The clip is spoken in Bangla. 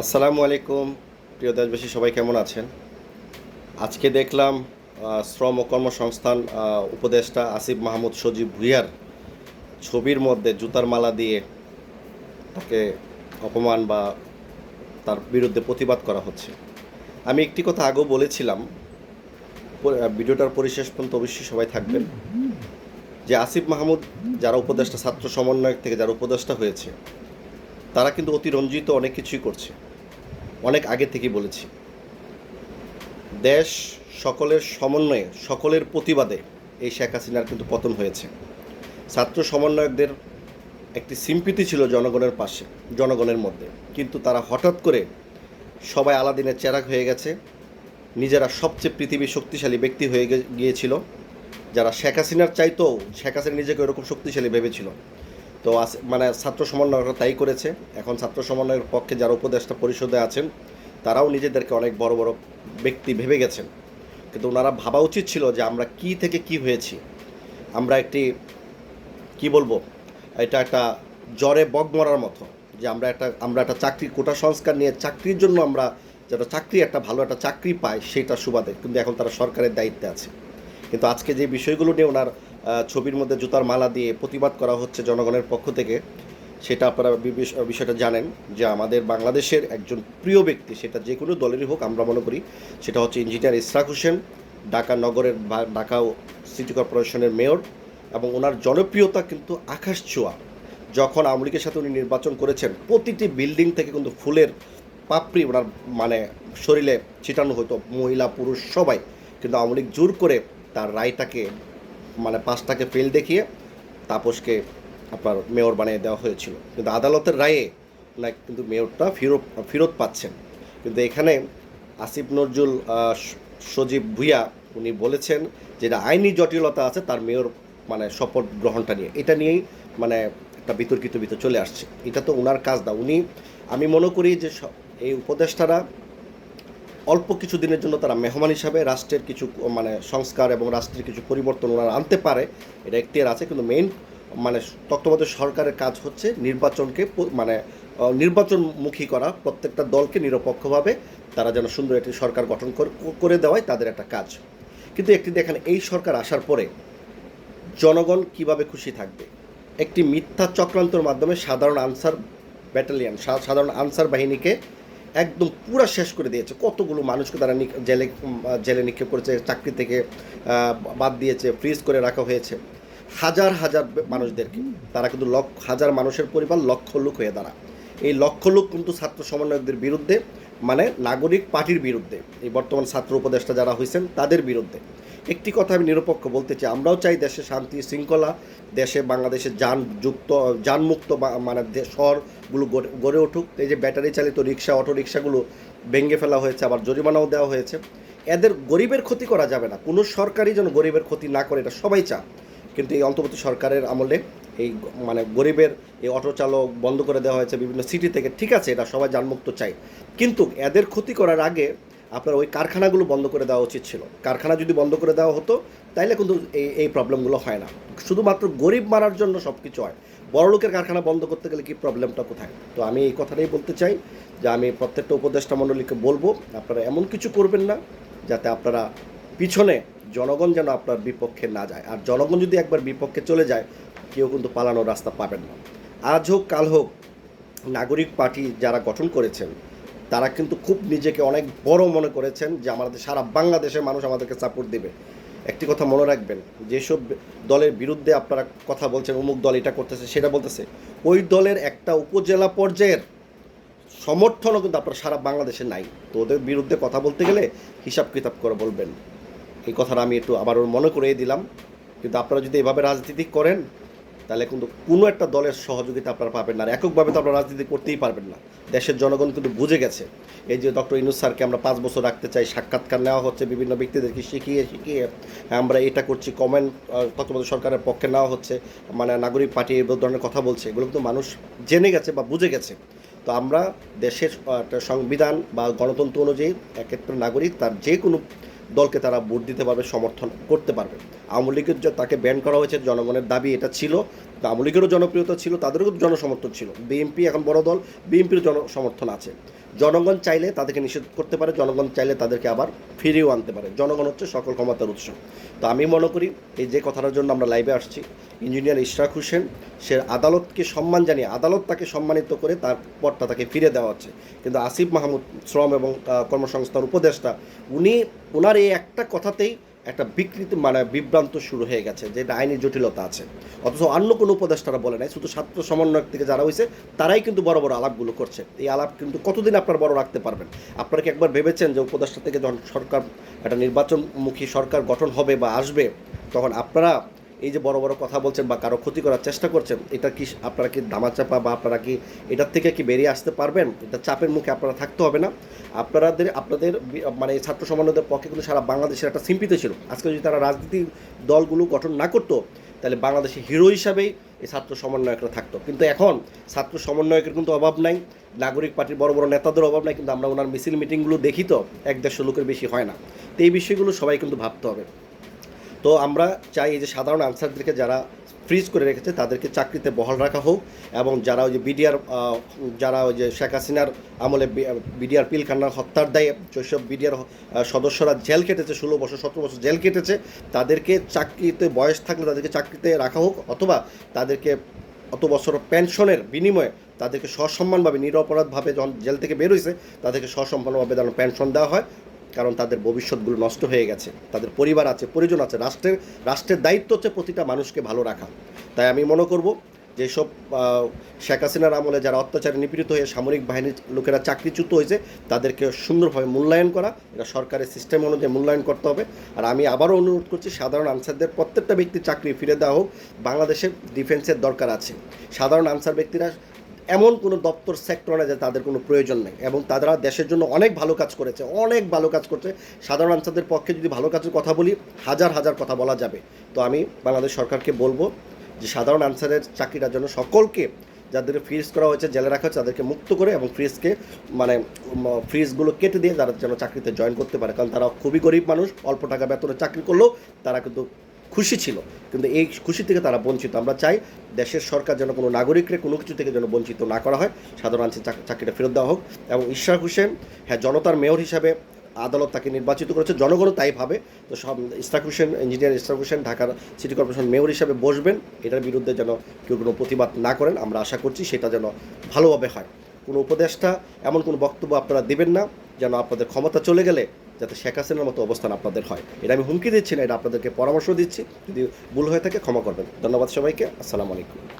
আসসালামু আলাইকুম, প্রিয় দেশবাসী, সবাই কেমন আছেন? আজকে দেখলাম শ্রম ও কর্মসংস্থান উপদেষ্টা আসিফ মাহমুদ সজীব ভুইয়ার ছবির মধ্যে জুতার মালা দিয়ে তাকে অপমান বা তার বিরুদ্ধে প্রতিবাদ করা হচ্ছে। আমি একটি কথা আগেও বলেছিলাম ভিডিওটার পরিশেষ পর্যন্ত অবশ্যই সবাই থাকবেন, যে আসিফ মাহমুদ যারা উপদেষ্টা, ছাত্র সমন্বয়ক থেকে যারা উপদেষ্টা হয়েছে তারা কিন্তু অতিরঞ্জিত অনেক কিছুই করছে। অনেক আগে থেকেই বলেছি। দেশ সকলের সমন্বয়ে, সকলের প্রতিবাদে এই শেখ হাসিনার কিন্তু পতন হয়েছে। ছাত্র সমন্বয়কদের একটি সিম্পিতি ছিল জনগণের পাশে, জনগণের মধ্যে। কিন্তু তারা হঠাৎ করে সবাই আলাদিনের চেরাক হয়ে গেছে। নিজেরা সবচেয়ে পৃথিবীর শক্তিশালী ব্যক্তি হয়ে গিয়েছিল। যারা শেখ হাসিনার চাইতেও, শেখ হাসিনা নিজেকে এরকম শক্তিশালী ভেবেছিল। তো মানে ছাত্র সমন্বয়করা তাই করেছে। এখন ছাত্র সমন্বয়ের পক্ষে যারা উপদেষ্টা পরিষদে আছেন, তারাও নিজেদেরকে অনেক বড় বড় ব্যক্তি ভেবে গেছেন। কিন্তু ওনারা ভাবা উচিত ছিল যে আমরা কি থেকে কি হয়েছি। আমরা একটি, কি বলব, এটা একটা জ্বরে বগ মরার মতো যে আমরা একটা আমরা একটা চাকরি, কোটা সংস্কার নিয়ে চাকরির জন্য আমরা যেটা চাকরি, একটা ভালো একটা চাকরি পাই সেটা সুবাদে। কিন্তু এখন তারা সরকারের দায়িত্বে আছে। কিন্তু আজকে যে বিষয়গুলো নিয়ে ওনার ছবির মধ্যে জুতার মালা দিয়ে প্রতিবাদ করা হচ্ছে জনগণের পক্ষ থেকে, সেটা আপনারা বিষয়টা জানেন যে আমাদের বাংলাদেশের একজন প্রিয় ব্যক্তি, সেটা যে কোনো দলেরই হোক, আমরা মনে করি, সেটা হচ্ছে ইঞ্জিনিয়ার ইসরাক হোসেন, ঢাকা নগরের বা, ঢাকা সিটি কর্পোরেশনের মেয়র এবং ওনার জনপ্রিয়তা কিন্তু আকাশ ছোঁয়া। যখন আওয়ামী সাথে উনি নির্বাচন করেছেন, প্রতিটি বিল্ডিং থেকে কিন্তু ফুলের পাপড়ি ওনার মানে শরীরে ছিটানো হতো। মহিলা, পুরুষ সবাই কিন্তু আওয়ামী জোর করে তার রায়টাকে মানে পাঁচটাকে ফেল দেখিয়ে তাপসকে আপনার মেয়র বানিয়ে দেওয়া হয়েছিল। কিন্তু আদালতের রায়ে না কিন্তু মেয়রটা ফেরত ফেরত পাচ্ছেন। কিন্তু এখানে আসিফ নজরুল সজীব ভুইয়া, উনি বলেছেন যে এটা আইনি জটিলতা আছে তার মেয়র মানে শপথ গ্রহণটা নিয়ে। এটা নিয়েই মানে একটা বিতর্কিত ভিতর চলে আসছে। এটা তো ওনার কাজ না। উনি, আমি মনে করি যে এই উপদেষ্টারা অল্প কিছু দিনের জন্য তারা মেহমান হিসাবে রাষ্ট্রের কিছু মানে সংস্কার এবং রাষ্ট্রের কিছু পরিবর্তন ওনারা আনতে পারে, এটা এখতিয়ার আছে, কিন্তু মেইন মানে তত্ত্বাবধায়ক সরকারের কাজ হচ্ছে নির্বাচনকে মানে নির্বাচনমুখী করা, প্রত্যেকটা দলকে নিরপেক্ষভাবে তারা যেন সুন্দর একটি সরকার গঠন করে- দেওয়াই তাদের একটা কাজ। কিন্তু একটি দেখেন, এই সরকার আসার পরে জনগণ কীভাবে খুশি থাকবে? একটি মিথ্যা চক্রান্তর মাধ্যমে সাধারণ আনসার ব্যাটালিয়ান সাধারণ আনসার বাহিনীকে একদম পুরা শেষ করে দিয়েছে। কতগুলো মানুষকে তারা জেলে জেলে নিক্ষেপ করেছে, চাকরি থেকে বাদ দিয়েছে ফ্রিজ করে রাখা হয়েছে। হাজার হাজার মানুষদেরকে। তারা কিন্তু লক্ষ, হাজার মানুষের পরিবার লক্ষ লোক হয়ে দাঁড়া এই লক্ষ লোক কিন্তু ছাত্র সমন্বয়কদের বিরুদ্ধে মানে নাগরিক পার্টির বিরুদ্ধে, এই বর্তমান ছাত্র উপদেষ্টা যারা হয়েছেন তাদের বিরুদ্ধে। একটি কথা আমি নিরপেক্ষ বলতে চাই। আমরাও চাই দেশে শান্তি, শৃঙ্খলা, দেশে বাংলাদেশে যান যুক্ত, যানমুক্ত মানে শহরগুলো গড়ে উঠুক। এই যে ব্যাটারি চালিত রিক্সা অটো রিক্সাগুলো ভেঙে ফেলা হয়েছে, আবার জরিমানাও দেওয়া হয়েছে। এদের গরিবের ক্ষতি করা যাবে না। কোনো সরকারই যেন গরিবের ক্ষতি না করে, এটা সবাই চা কিন্তু এই অন্তর্বর্তী সরকারের আমলে এই মানে গরিবের এই অটো চালক বন্ধ করে দেওয়া হয়েছে বিভিন্ন সিটি থেকে। ঠিক আছে, এটা সবাই যানমুক্ত চাই কিন্তু এদের ক্ষতি করার আগে আপনার ওই কারখানাগুলো বন্ধ করে দেওয়া উচিত ছিল। কারখানা যদি বন্ধ করে দেওয়া হতো, তাইলে কিন্তু এই এই প্রবলেমগুলো হয় না। শুধুমাত্র গরিব মারার জন্য সব কিছু হয়। বড় লোকের কারখানা বন্ধ করতে গেলে কি প্রবলেমটা কোথায়? তো আমি এই কথাটাই বলতে চাই যে আমি প্রত্যেকটা উপদেষ্টা মণ্ডলীকে বলব, আপনারা এমন কিছু করবেন না যাতে আপনারা পিছনে জনগণ যেন আপনার বিপক্ষে না যায়। আর জনগণ যদি একবার বিপক্ষে চলে যায়, কেউ কিন্তু পালানোর রাস্তা পাবেন না। আজ হোক, কাল হোক, নাগরিক পার্টি যারা গঠন করেছেন তারা কিন্তু খুব নিজেকে অনেক বড় মনে করেছেন যে আমাদের সারা বাংলাদেশের মানুষ আমাদেরকে সাপোর্ট দেবে। একটি কথা মনে রাখবেন, যেসব দলের বিরুদ্ধে আপনারা কথা বলছেন, অমুক দল এটা করতেছে, সেটা বলতেছে, ওই দলের একটা উপজেলা পর্যায়ের সমর্থনও কিন্তু আপনার সারা বাংলাদেশে নাই। তো ওদের বিরুদ্ধে কথা বলতে গেলে হিসাব কিতাব করে বলবেন। এই কথাটা আমি একটু আবার মনে করিয়ে দিলাম। কিন্তু আপনারা যদি এভাবে রাজনীতি করেন তাহলে কিন্তু কোনো একটা দলের সহযোগিতা আপনারা পাবেন না। এককভাবে তো আপনারা রাজনীতি করতেই পারবেন না। দেশের জনগণ কিন্তু বুঝে গেছে। এই যে ডক্টর ইনুস স্যারকে আমরা পাঁচ বছর রাখতে চাই, সাক্ষাৎকার নেওয়া হচ্ছে, বিভিন্ন ব্যক্তিদেরকে শিখিয়ে শিখিয়ে আমরা এটা করছি কমেন্ট তত্ত্বাবধায়ক সরকারের পক্ষে নেওয়া হচ্ছে মানে নাগরিক পার্টি এই ধরনের কথা বলছে। এগুলো কিন্তু মানুষ জেনে গেছে বা বুঝে গেছে। তো আমরা দেশের সংবিধান বা গণতন্ত্র অনুযায়ী এক নাগরিক তার যে কোনো দলকে তারা ভোট দিতে পারবে, সমর্থন করতে পারবে। আওয়ামী লীগের তাকে ব্যান করা হয়েছে জনগণের দাবি এটা ছিল। আওয়ামী লীগেরও জনপ্রিয়তা ছিল, তাদেরও জনসমর্থন ছিল। বিএনপি এখন বড় দল, বিএনপির জনসমর্থন আছে। জনগণ চাইলে তাদেরকে নিষেধ করতে পারে, জনগণ চাইলে তাদেরকে আবার ফিরিয়েও আনতে পারে। জনগণ হচ্ছে সকল ক্ষমতার উৎস। তো আমি মনে করি এই যে কথাটার জন্য আমরা লাইভে আসছি, ইঞ্জিনিয়ার ইশরাক হোসেন, সে আদালতকে সম্মান জানিয়ে, আদালত তাকে সম্মানিত করে তার পদটা তাকে ফিরে দেওয়া হচ্ছে। কিন্তু আসিফ মাহমুদ শ্রম এবং কর্মসংস্থান উপদেষ্টা, উনি ওনার এই একটা কথাতেই একটা বিকৃতি মানে বিভ্রান্ত শুরু হয়ে গেছে, যে এটা আইনি জটিলতা আছে। অথচ অন্য কোনো উপদেষ্টারা বলে নাই, শুধু ছাত্র সমন্বয়ক থেকে যারা হয়েছে তারাই কিন্তু বড় বড় আলাপগুলো করছে। এই আলাপ কিন্তু কতদিন আপনার বড় রাখতে পারবেন? আপনারা কি একবার ভেবেছেন যে উপদেষ্টা থেকে যখন সরকার, একটা নির্বাচনমুখী সরকার গঠন হবে বা আসবে, তখন আপনারা এই যে বড় বড় কথা বলছেন বা কারও ক্ষতি করার চেষ্টা করছেন, এটা কি আপনারা কি ধামাচাপা বা আপনারা কি এটার থেকে কি বেরিয়ে আসতে পারবেন? এটা চাপের মুখে আপনারা থাকতে হবে না। আপনাদের আপনাদের মানে ছাত্র সমন্বয়দের পক্ষে কিন্তু সারা বাংলাদেশের একটা সিম্পিতে ছিল। আজকে যদি তারা রাজনীতি দলগুলো গঠন না করতো, তাহলে বাংলাদেশে হিরো হিসাবেই এই ছাত্র সমন্বয়করা থাকতো। কিন্তু এখন ছাত্র সমন্বয়কের কিন্তু অভাব নাই, নাগরিক পার্টির বড় বড় নেতাদের অভাব নাই, কিন্তু আমরা ওনার মিছিল মিটিংগুলো দেখি তো, এক দেড়শো লোকের বেশি হয় না। তো এই বিষয়গুলো সবাই কিন্তু ভাবতে হবে। তো আমরা চাই এই যে সাধারণ আনসারদেরকে যারা ফ্রিজ করে রেখেছে, তাদেরকে চাকরিতে বহাল রাখা হোক এবং যারা ওই যে বিডিআর যারা ওই যে শেখ হাসিনার আমলে বিডিআর পিলখানার হত্যার দায়ে যেসব বিডিআর সদস্যরা জেল কেটেছে ষোলো বছর, সতেরো বছর জেল কেটেছে তাদেরকে চাকরিতে বয়স থাকলে তাদেরকে চাকরিতে রাখা হোক অথবা তাদেরকে অত বছর পেনশনের বিনিময়ে তাদেরকে সসম্মানভাবে, নিরপরাধভাবে যখন জেল থেকে বের হয়েছে তাদেরকে সসম্মানভাবে যেন পেনশন দেওয়া হয়। কারণ তাদের ভবিষ্যৎগুলো নষ্ট হয়ে গেছে। তাদের পরিবার আছে, পরিজন আছে, রাষ্ট্রের রাষ্ট্রের দায়িত্ব হচ্ছে প্রতিটা মানুষকে ভালো রাখা। তাই আমি মনে করব যেসব শেখ হাসিনার আমলে যারা অত্যাচারে নিপীড়িত হয়ে সামরিক বাহিনীর লোকেরা চাকরিচ্যুত হয়েছে, তাদেরকে সুন্দরভাবে মূল্যায়ন করা, এটা সরকারের সিস্টেম অনুযায়ী মূল্যায়ন করতে হবে। আর আমি আবারও অনুরোধ করছি, সাধারণ আনসারদের, প্রত্যেকটা ব্যক্তির চাকরি ফিরে দেওয়া হোক বাংলাদেশের ডিফেন্সের দরকার আছে। সাধারণ আনসার ব্যক্তিরা এমন কোনো দপ্তর, সেক্টর নেই যে তাদের কোনো প্রয়োজন নেই এবং তারা দেশের জন্য অনেক ভালো কাজ করেছে, অনেক ভালো কাজ করছে। সাধারণ আনসারদের পক্ষে যদি ভালো কাজের কথা বলি, হাজার হাজার কথা বলা যাবে। তো আমি বাংলাদেশ সরকারকে বলব যে সাধারণ আনসারের চাকরিটার জন্য সকলকে, যাদের ফ্রিজ করা হয়েছে, জেলে রাখা হচ্ছে তাদেরকে মুক্ত করে এবং ফ্রিজকে মানে ফ্রিজগুলো কেটে দিয়ে তারা যেন চাকরিতে জয়েন করতে পারে। কারণ তারা খুবই গরিব মানুষ, অল্প টাকা বেতনে চাকরি করলেও তারা কিন্তু খুশি ছিল। কিন্তু এই খুশি থেকে তারা বঞ্চিত। আমরা চাই দেশের সরকার যেন কোনো নাগরিকরে কোনো কিছু থেকে যেন বঞ্চিত না করা হয়। সাধারণ চাকরিটা ফেরত দেওয়া হোক। এবং ঈশ্বর হোসেন হ্যাঁ জনতার মেয়র হিসাবে আদালত তাকে নির্বাচিত করেছে। জনগণও তাই ভাবে। তো সব ইশরাক হোসেন, ইঞ্জিনিয়ার ইশরাক হোসেন, ঢাকার সিটি কর্পোরেশন মেয়র হিসাবে বসবেন। এটার বিরুদ্ধে যেন কেউ কোনো প্রতিবাদ না করেন। আমরা আশা করছি সেটা যেন ভালোভাবে হয়। কোনো উপদেষ্টা এমন কোনো বক্তব্য আপনারা দেবেন না, যেন আপনাদের ক্ষমতা চলে গেলে যাতে শেখ হাসিনার মতো অবস্থান আপনাদের হয়। এটা আমি হুমকি দিচ্ছি না, এটা আপনাদেরকে পরামর্শ দিচ্ছি। যদি ভুল হয়ে থাকে ক্ষমা করবেন। ধন্যবাদ সবাইকে। আসসালামু আলাইকুম।